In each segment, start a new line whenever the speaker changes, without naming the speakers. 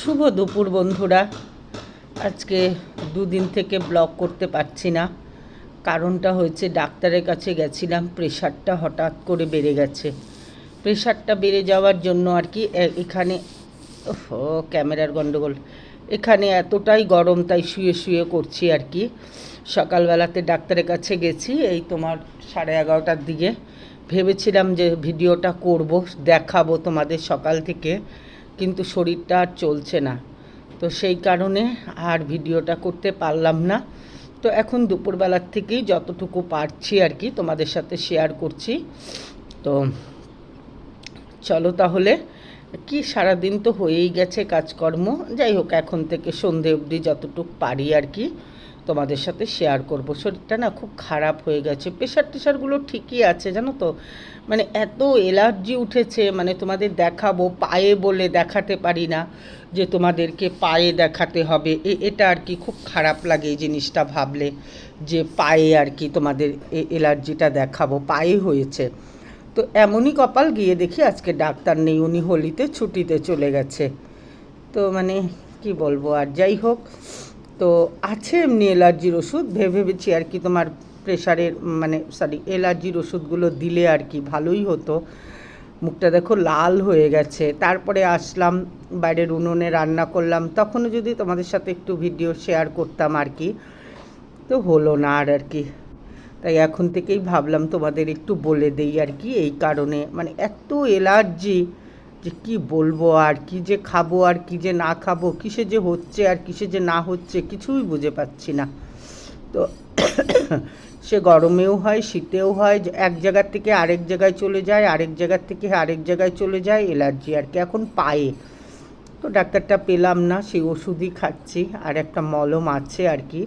শুভ দুপুর বন্ধুরা। আজকে দুদিন থেকে ব্লগ করতে পারছি না। কারণটা হয়েছে ডাক্তারের কাছে গেছিলাম, প্রেশারটা হঠাৎ করে বেড়ে গেছে। প্রেশারটা বেড়ে যাওয়ার জন্য আর কি এখানে ও, ক্যামেরার গন্ডগোল। এখানে এতটাই গরম, তাই শুয়ে শুয়ে করছি আর কি। সকালবেলাতে ডাক্তারের কাছে গেছি, এই তোমার সাড়ে এগারোটার দিকে। ভেবেছিলাম যে ভিডিওটা করব, দেখাবো তোমাদের সকাল থেকে। কিন্তু শরীরটা আর চলছে না। তো সেই কারণে আর ভিডিওটা করতে পারলাম না। তো এখন দুপুরবেলার থেকেই যতটুকু পারছি আর কি তোমাদের সাথে শেয়ার করছি। তো চলো তাহলে, কি সারাদিন তো হয়েই গেছে কাজকর্ম। যাই হোক, এখন থেকে সন্ধে অবধি যতটুকু পারি আর কি। তোমাদের সাথে শেয়ার করব। শরীরটা না খুব খারাপ হয়ে গেছে। প্রেশার টেশারগুলো ঠিকই আছে, জানো তো? মানে এত এলার্জি উঠেছে মানে তোমাদের দেখাবো, পায়ে বলে দেখাতে পারি না যে তোমাদেরকে পায়ে দেখাতে হবে। এটা আর কি খুব খারাপ লাগে এই জিনিসটা ভাবলে, যে পায়ে আর কি তোমাদের এলার্জিটা দেখাবো। পায়ে হয়েছে। তো এমনই কপাল গিয়ে দেখি আজকে ডাক্তার নেই, উনি হোলিতে ছুটিতে চলে গেছে। তো মানে কি বলব আর, যাই হোক। তো আছে এমনি অ্যালার্জির ওষুধ, ভেবে ভেবেছি আর কি তোমার প্রেশারের মানে সরি অ্যালার্জির ওষুধগুলো দিলে আর কি ভালোই হতো। মুখটা দেখো লাল হয়ে গেছে। তারপরে আসলাম, বাইরের উনুনে রান্না করলাম। তখনও যদি তোমাদের সাথে একটু ভিডিও শেয়ার করতাম আর কি, তো হলো না আর আর কি। তাই এখন থেকেই ভাবলাম তোমাদের একটু বলে দেই আর কি, এই কারণে। মানে এত এলার্জি যে কি বলব আর, কি যে খাব আর, কি যে না খাব, কিসে যে হচ্ছে আর কিসে যে না হচ্ছে কিছুই বুঝে পাচ্ছি না। তো সে গরমেও হয়, শীতেও হয় এক জায়গার থেকে আরেক জায়গায় চলে যায়, আরেক জায়গার থেকে আরেক জায়গায় চলে যায়, এলার্জি আর কি, এখন পায়ে। তো ডাক্তারটা পেলাম না, সেই ওষুধই খাচ্ছি, আর একটা মলম আছে আর কি,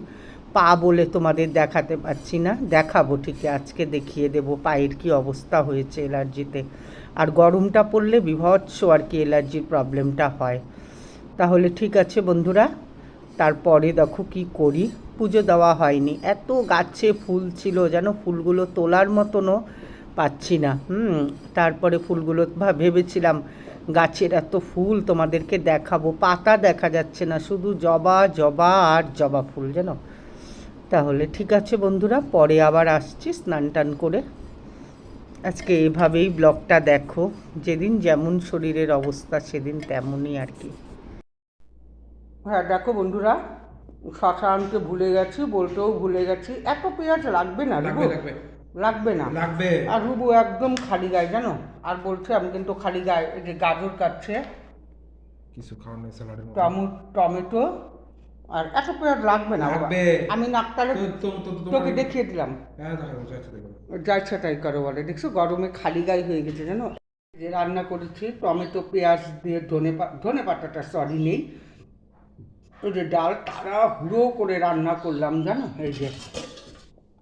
পা বলে তোমাদের দেখাতে পারছি না, দেখাবো ঠিকই, আজকে দেখিয়ে দেব পায়ের কি অবস্থা হয়েছে এলার্জিতে। আর গরমটা পড়লে বিভৎস আর কি অ্যালার্জির প্রবলেমটা হয়। তাহলে ঠিক আছে বন্ধুরা, তারপরে দেখো কি করি। পুজো দেওয়া হয়নি, এত গাছে ফুল ছিল যেন ফুলগুলো তোলার মতনও পাচ্ছি না। হুম, তারপরে ফুলগুলো ভেবেছিলাম গাছের এত ফুল তোমাদেরকে দেখাবো, পাতা দেখা যাচ্ছে না, শুধু জবা জবা আর জবা ফুল যেন তাহলে ঠিক আছে বন্ধুরা, পরে আবার আসছি স্নান টান করে। আজকে এভাবেই ব্লগটা দেখো। যেদিন যেমন শরীরের অবস্থা সেদিন তেমনই আর কি। হ্যাঁ দেখো বন্ধুরা শশা আনতে ভুলে গেছি বলতেও ভুলে গেছি। এত পেঁয়াজ লাগবে না
লাগবে
রুবু?
লাগবে।
লাগবে না?
লাগবে।
আর রুবু একদম খালি গায়ে জানো? আর বলছে আমি কিন্তু খালি গায়ে যে গাজর কাটছে।
কিছু
টমো টমেটো আর এত পেঁয়াজ লাগবে না
লাগবে।
আমি
তো-
তোকে দেখিয়ে দিলাম।
হ্যাঁ যাচ্ছে
তাই করো বলে। দেখছ গরমে খালি গায়ে হয়ে গেছে জানো? যে রান্না করেছি টমেটো পেঁয়াজ দিয়ে ধনে ধনে পাতাটা সরি নেই। ওই যে ডাল তারা হুড়ো করে রান্না করলাম জানো? এই যে।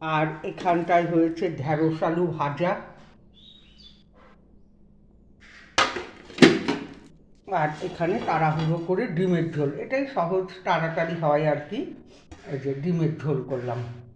আর এখানটায় হয়েছে ঢেঁড়স আলু ভাজা। আর এখানে তাড়াহুড়ো করে ডিমের ঝোল, এটাই সহজ, তাড়াতাড়ি হয় আর কি। এই যে ডিমের ঝোল করলাম।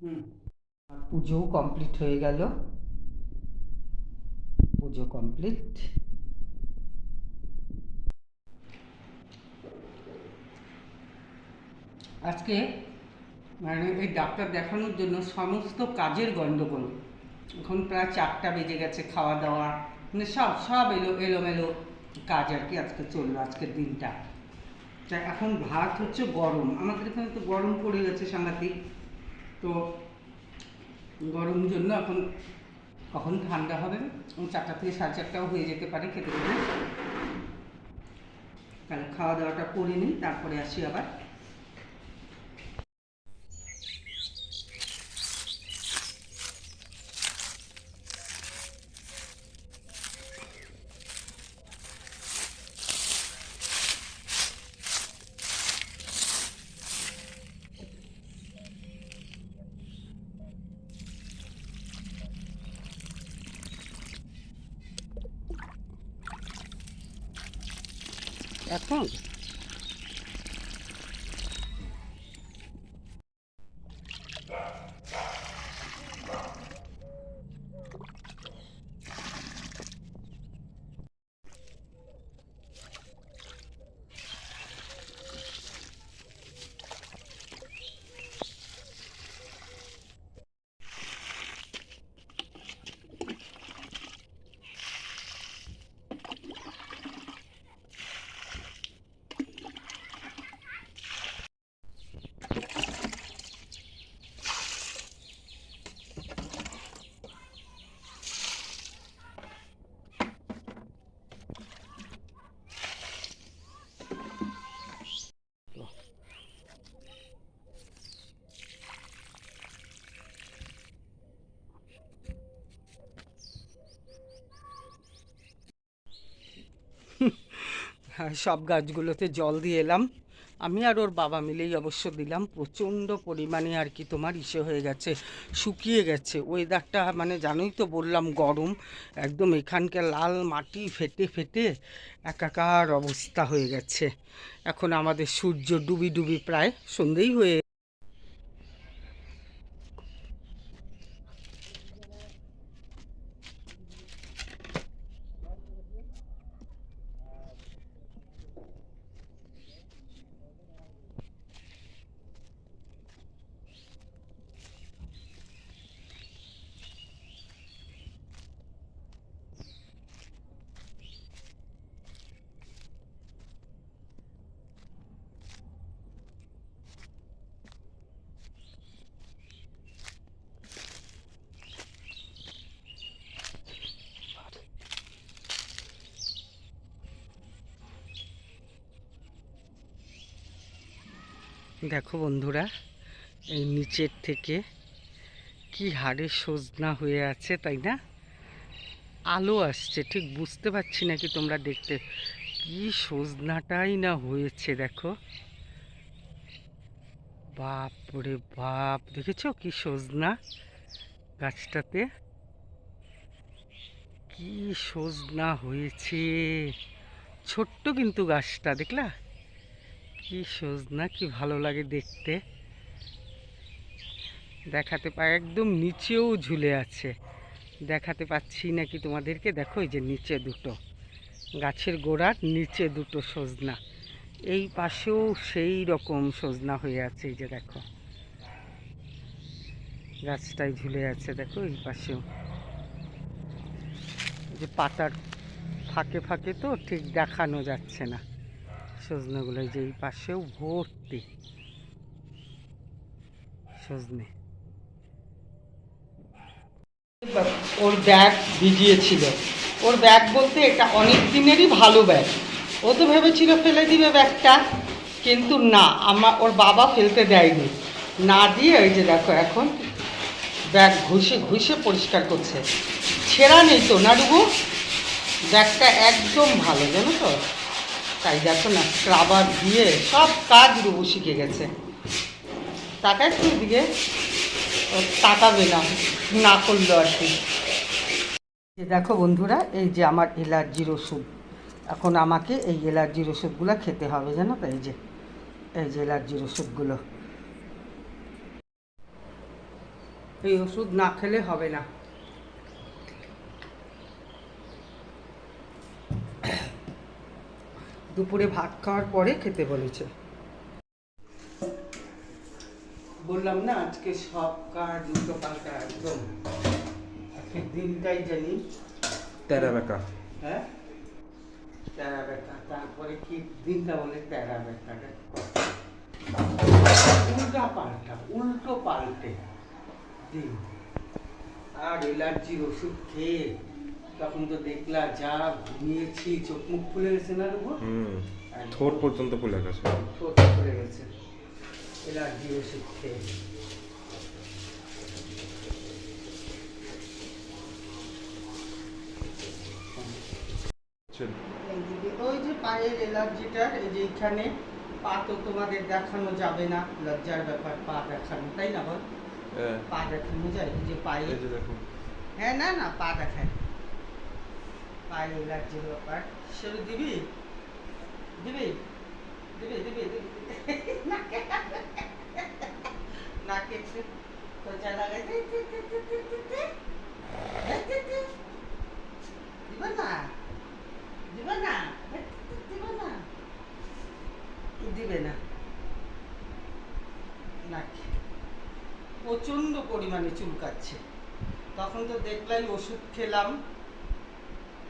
আর পুজোও কমপ্লিট হয়ে গেল। পুজো কমপ্লিট আজকে মানে এই ডাক্তার দেখানোর জন্য সমস্ত কাজের গণ্ডগোল এখন প্রায় চারটা বেজে গেছে খাওয়া দাওয়া। মানে সব সব এলো, এলোমেলো কাজ আর কি আজকে চলল, আজকের দিনটা। তা এখন ভাত হচ্ছে গরম। আমাদের এখানে তো গরম পড়ে গেছে সাংঘাতিক। তো গরম জন্য এখন কখন ঠান্ডা হবে? চারটা থেকে সাড়ে চারটাও হয়ে যেতে পারে খেতে খেতে। তাহলে খাওয়া দাওয়াটা করে নিই, তারপরে আসি আবার। এখন হ্যাঁ সব গাছগুলোতে জল দিয়ে এলাম। আমি আর ওর বাবা মিলেই অবশ্য দিলাম। প্রচণ্ড পরিমাণে আর কি তোমার ইসে হয়ে গেছে, শুকিয়ে গেছে। ওয়েদারটা মানে জানোই তো বললাম গরম, একদম এখানকার লাল মাটি ফেটে ফেটে একাকার অবস্থা হয়ে গেছে। এখন আমাদের সূর্য ডুবি ডুবি প্রায় সন্ধেই হয়ে দেখো বন্ধুরা, এই নিচের থেকে কি হারে সজনা হয়ে আছে, তাই না? আলো আসছে, ঠিক বুঝতে পারছি না কি তোমরা দেখতে? কি সজনাটাই না হয়েছে, দেখো। বাপ রে বাপ, দেখেছ কি সজনা গাছটাতে? কি সজনা হয়েছে, ছোট্ট কিন্তু গাছটা, দেখলা? কি সজনা, কি ভালো লাগে দেখতে। দেখাতে পাই একদম নিচেও ঝুলে আছে। দেখাতে পাচ্ছি নাকি তোমাদেরকে? দেখো এই যে নিচে দুটো। গাছের গোড়ার নিচে দুটো সজনা। এই পাশেও সেই রকম সজনা হয়ে আছে, এই যে দেখো। গাছটাই ঝুলে আছে, দেখো এই পাশেও। যে পাতার ফাঁকে ফাঁকে তো ঠিক দেখানো যাচ্ছে না। সজনেগুলো যে এই পাশেও ভর্তি সজনে। ওর ব্যাগ ভিজিয়েছিল। ওর ব্যাগ বলতে এটা অনেক দিনেরই ভালো ব্যাগ। ও তো ভেবেছিল ফেলে দিবে ব্যাগটা, কিন্তু না আমার ওর বাবা ফেলতে দেয়নি। না দিয়ে ওই যে দেখো এখন ব্যাগ ঘুষে ঘুষে পরিষ্কার করছে। ছেঁড়া নেই তো না ডুবু ব্যাগটা একদম ভালো, জানো তো? তাই দেখো না স্ক্রাবার দিয়ে সব কাজ রুবু শিখে গেছে। তাকায় একটু দিকে তাকাবে না না করল আর কি। দেখো বন্ধুরা, এই যে আমার এলার্জির ওষুধ। এখন আমাকে এই এলার্জির ওষুধগুলো খেতে হবে, জানো তো, এই যে এই যে এলার্জির ওষুধগুলো। এই ওষুধ না খেলে হবে না। দুপুরে ভাত খাওয়ার পরে খেতে বলেছে। বললাম না আজকে সব কাজ উল্টো পাল্টা একদম। আজকে দিনটাই জানি।
তেরা বেকা
হ্যাঁ? তেরা বেকা তারপরে কি দিনটা বলে তেরা বেকা উল্টা পাল্টা উল্টো পাল্টে দিন। আর এলার্জির ওষুধ খেয়ে তখন তো দেখলা যা ঘুমিয়েছি চোখ মুখ ফুলে গেছে না রুবো
হুম ঠোঁট পর্যন্ত ফুলে গেছে।
ঠোঁট ফুলে গেছে। এলার্জি ওষুধ খেয়ে ওই যে পায়ের এলার্জিটা এই যে এখানে পা তো তোমাদের দেখানো যাবে না লজ্জার ব্যাপার পা দেখানো তাই না বল?
হ্যাঁ,
পা দেখানো যায় যে পায়ে? হ্যাঁ না না পা দেখায়। পায়ে এলার্জির ব্যাপার সেটা দিবি? দিবি? দিবি দিবি দিবি। নাকে। নাকে খোঁচা লাগাই। দিবা না? দিবা না? না? দিবে না। নাকি। প্রচণ্ড পরিমাণে চুলকাচ্ছে। তখন তো দেখলাই ওষুধ খেলাম।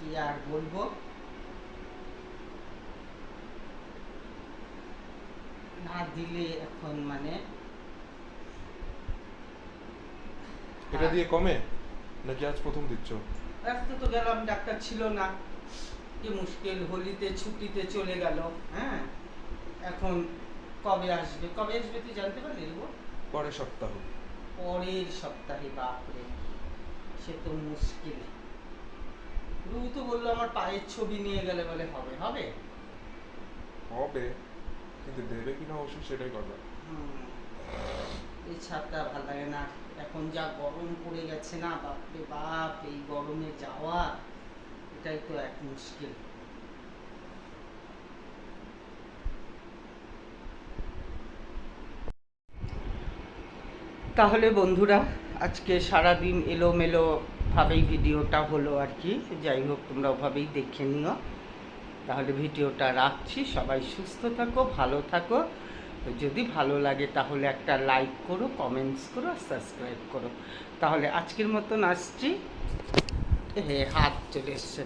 কি আর বলব? না দিলে এখন মানে
এটা দিয়ে কমে? নাকি আজ প্রথম দিচ্ছ?
রাস্তা তো গেলাম ডাক্তার ছিল না। কি মুশকিল হোলিতে ছুটিতে চলে গেল হ্যাঁ? এখন কবে আসবে? কবে আসবে তুই জানতে পারলি গো
পরের সপ্তাহ।
পরের সপ্তাহে বাপরে সে তো মুশকিল। রু তো বলল আমার পায়ের ছবি নিয়ে গেলে বলে হবে হবে?
হবে কিন্তু দেবে কিনা ওষুধ সেটাই কথা।
এই ছাদটা ভালো লাগে না। এখন যা গরম পড়ে গেছে না বাপরে বাপ এই গরমে যাওয়া এটাই তো এক মুশকিল। তাহলে বন্ধুরা আজকে সারাদিন এলোমেলো ভাবেই ভিডিওটা হলো আর কি। যাই হোক, তোমরা ওভাবেই দেখে নিও। তাহলে ভিডিওটা রাখছি। সবাই সুস্থ থাকো, ভালো থাকো। যদি ভালো লাগে তাহলে একটা লাইক করো, কমেন্টস করো আর সাবস্ক্রাইব করো। তাহলে আজকের মতন আসছি। হ্যাঁ হাত চলে এসছে।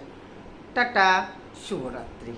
টাটা, শুভরাত্রি।